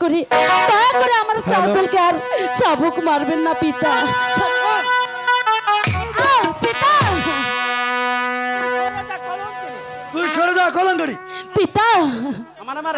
করে দয়া করে। আমার চাপলকে আর চাবুক মারবেন না পিতা। পিতা। তুই সরে যা কলঙ্কারি পিতা। আমার আমার।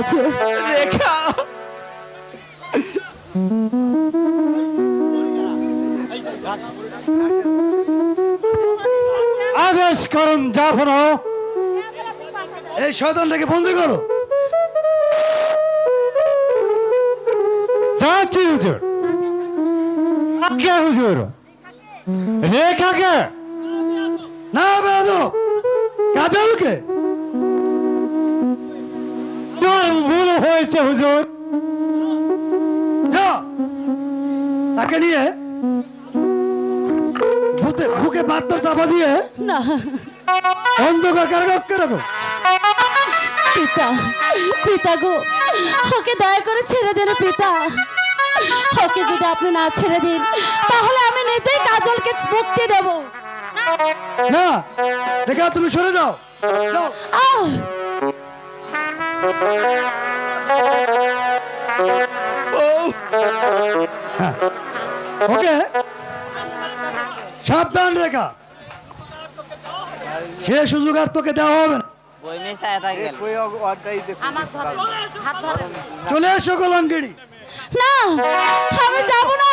কাজল রেখা। আদেশ করুন জাফর এই শয়তানটাকে বন্দি করো। যাচ্ছি হুজুর। আজ্ঞা হুজুর। রেখাকে। না বেদো কাজলকে। হয়েছে হুজুর। তাকে নিয়ে ভূতে বুকে পাত্র চাপা দিয়ে না। অন্ধকার রাখো? পিতা পিতা গো ওকে দয়া করে ছেড়ে দেন পিতা। ওকে যদি আপনি না ছেড়ে দিন তাহলে আমি নিজেই কাজলকে মুক্তি দেব। না দেখা তুমি সরে যাও। যাও। আহ! হ্যাঁ। ওকে। সাবধান রেখা। সে সুযোগ আর তোকে দেওয়া হবে না। চলে এসো গোলামগিরি। না আমি যাব না।